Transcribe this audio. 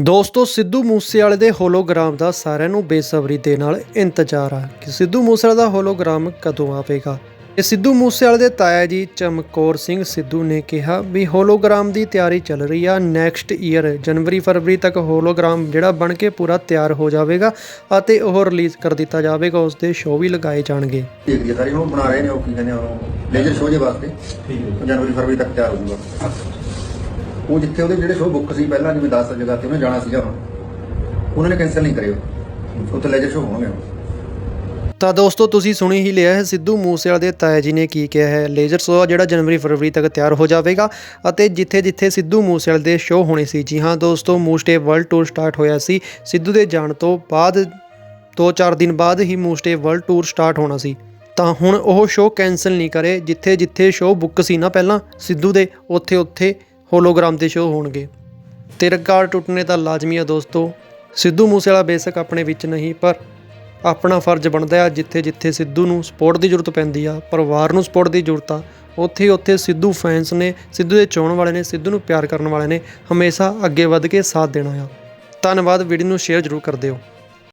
ਦੋਸਤੋ ਸਿੱਧੂ ਮੂਸੇਵਾਲੇ ਦੇ ਹੋਲੋਗ੍ਰਾਮ ਦਾ ਸਾਰਿਆਂ ਨੂੰ ਬੇਸਬਰੀ ਦੇ ਨਾਲ ਇੰਤਜ਼ਾਰ ਆ ਕਿ ਸਿੱਧੂ ਮੂਸੇਵਾਲੇ ਦਾ ਹੋਲੋਗ੍ਰਾਮ ਕਦੋਂ ਆਵੇਗਾ। ਇਹ ਸਿੱਧੂ ਮੂਸੇਵਾਲੇ ਦੇ ਤਾਇਆ ਜੀ ਚਮਕੌਰ ਸਿੰਘ ਸਿੱਧੂ ਨੇ ਕਿਹਾ ਵੀ ਹੋਲੋਗ੍ਰਾਮ ਦੀ ਤਿਆਰੀ ਚੱਲ ਰਹੀ ਆ ਨੈਕਸਟ ਈਅਰ ਜਨਵਰੀ ਫਰਵਰੀ ਤੱਕ ਹੋਲੋਗ੍ਰਾਮ ਜਿਹੜਾ ਬਣ ਕੇ ਪੂਰਾ ਤਿਆਰ ਹੋ ਜਾਵੇਗਾ ਅਤੇ ਉਹ ਰਿਲੀਜ਼ ਕਰ ਦਿੱਤਾ ਜਾਵੇਗਾ ਉਸ ਦੇ ਸ਼ੋਅ ਵੀ ਲਗਾਏ ਜਾਣਗੇ। ਠੀਕ ਹੈ ਸਾਰੀ ਉਹ ਬਣਾ ਰਹੇ ਨੇ ਉਹ ਕੀ ਕਹਿੰਦੇ ਆ ਉਹ ਲੇਜ਼ਰ ਸ਼ੋਅ ਦੇ ਵਾਸਤੇ ਠੀਕ ਹੈ। ਜਨਵਰੀ ਫਰਵਰੀ ਤੱਕ ਤਿਆਰ ਹੋ ਜਾਊਗਾ ਉਹ ਜਿੱਥੇ ਉਹਦੇ ਜਿਹੜੇ ਸ਼ੋਅ ਬੁੱਕ ਸੀ ਪਹਿਲਾਂ, ਜਿਵੇਂ 10 ਜਗ੍ਹਾ ਤੇ ਉਹਨੇ ਜਾਣਾ ਸੀਗਾ ਹੁਣ, ਉਹਨਾਂ ਨੇ ਕੈਨਸਲ ਨਹੀਂ ਕਰੇ ਉੱਥੇ ਲੇਜ਼ਰ ਸ਼ੋਅ ਹੋਣਗੇ ਹੁਣ। ਤਾਂ ਦੋਸਤੋ, ਤੁਸੀਂ ਸੁਣੀ ਹੀ ਲਿਆ ਹੈ, ਸਿੱਧੂ ਮੂਸੇਵਾਲੇ ਦੇ ਤਾਇਆ ਜੀ ਨੇ ਕੀ ਕਿਹਾ ਹੈ। ਲੇਜ਼ਰ ਸ਼ੋਅ ਜਿਹੜਾ ਜਨਵਰੀ, ਫਰਵਰੀ ਤੱਕ ਤਿਆਰ ਹੋ ਜਾਵੇਗਾ ਅਤੇ ਜਿੱਥੇ ਜਿੱਥੇ ਸਿੱਧੂ ਮੂਸੇਵਾਲੇ ਦੇ ਸ਼ੋਅ ਹੋਣੇ ਸੀ। ਜੀ ਹਾਂ ਦੋਸਤੋ ਮੂਸਟੇ ਵਰਲਡ ਟੂਰ ਸਟਾਰਟ ਹੋਇਆ ਸੀ। ਸਿੱਧੂ ਦੇ ਜਾਣ ਤੋਂ ਬਾਅਦ 2-4 ਦਿਨ ਬਾਅਦ ਹੀ ਮੂਸਟੇ ਵਰਲਡ ਟੂਰ ਸਟਾਰਟ ਹੋਣਾ ਸੀ। ਤਾਂ ਹੁਣ ਉਹ ਸ਼ੋਅ ਕੈਨਸਲ ਨਹੀਂ ਕਰੇ ਜਿੱਥੇ ਜਿੱਥੇ ਸ਼ੋਅ ਬੁੱਕ ਸੀ ਨਾ ਪਹਿਲਾਂ, ਸਿੱਧੂ ਦੇ ਉੱਥੇ ਉੱਥੇ ਹੋਲੋਗ੍ਰਾਮ ਦੇ ਸ਼ੋਅ ਹੋਣਗੇ। ਤੇ ਰਿਕਾਰਡ ਟੁੱਟਣੇ ਤਾਂ ਲਾਜ਼ਮੀ ਆ ਦੋਸਤੋ। ਸਿੱਧੂ ਮੂਸੇਵਾਲਾ ਬੇਸ਼ੱਕ ਆਪਣੇ ਵਿੱਚ ਨਹੀਂ, ਪਰ ਆਪਣਾ ਫਰਜ਼ ਬਣਦਾ ਆ ਜਿੱਥੇ ਜਿੱਥੇ ਸਿੱਧੂ ਨੂੰ ਸਪੋਰਟ ਦੀ ਜ਼ਰੂਰਤ ਪੈਂਦੀ ਆ, ਪਰਿਵਾਰ ਨੂੰ ਸਪੋਰਟ ਦੀ ਜ਼ਰੂਰਤ ਆ, ਉੱਥੇ ਉੱਥੇ ਸਿੱਧੂ ਫੈਨਸ ਨੇ, ਸਿੱਧੂ ਦੇ ਚਾਹਣ ਵਾਲੇ ਨੇ, ਸਿੱਧੂ ਨੂੰ ਪਿਆਰ ਕਰਨ ਵਾਲੇ ਨੇ ਹਮੇਸ਼ਾ ਅੱਗੇ ਵੱਧ ਕੇ ਸਾਥ ਦੇਣਾ ਆ। ਧੰਨਵਾਦ, ਵੀਡੀਓ ਨੂੰ ਸ਼ੇਅਰ ਜ਼ਰੂਰ ਕਰ ਦਿਓ।